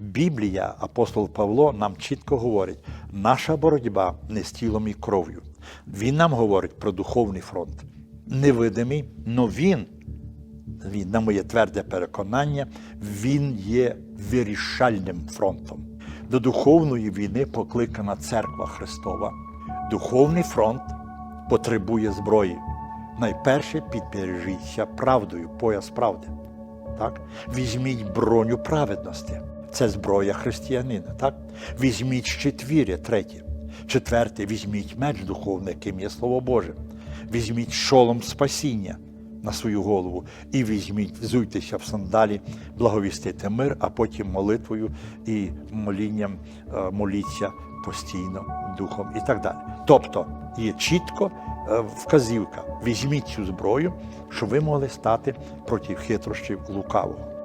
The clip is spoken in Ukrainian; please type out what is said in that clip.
Біблія, апостол Павло нам чітко говорить, наша боротьба не з тілом і кров'ю. Він нам говорить про духовний фронт. Невидимий, але він, він, на моє тверде переконання, він є вирішальним фронтом. До духовної війни покликана церква Христова. Духовний фронт потребує зброї. Найперше підпережіться правдою, пояс правди. Так? Візьміть броню праведності. Це зброя християнина. Так? Візьміть щит віри, третє. Четверте, візьміть меч духовний, яким є Слово Боже. Візьміть шолом спасіння на свою голову і візьміть, взуйтеся в сандалі, благовістити мир, а потім молитвою і молінням е, моліться постійно духом і так далі. Тобто є чітко е, вказівка: візьміть цю зброю, щоб ви могли стати проти хитрощів лукавого.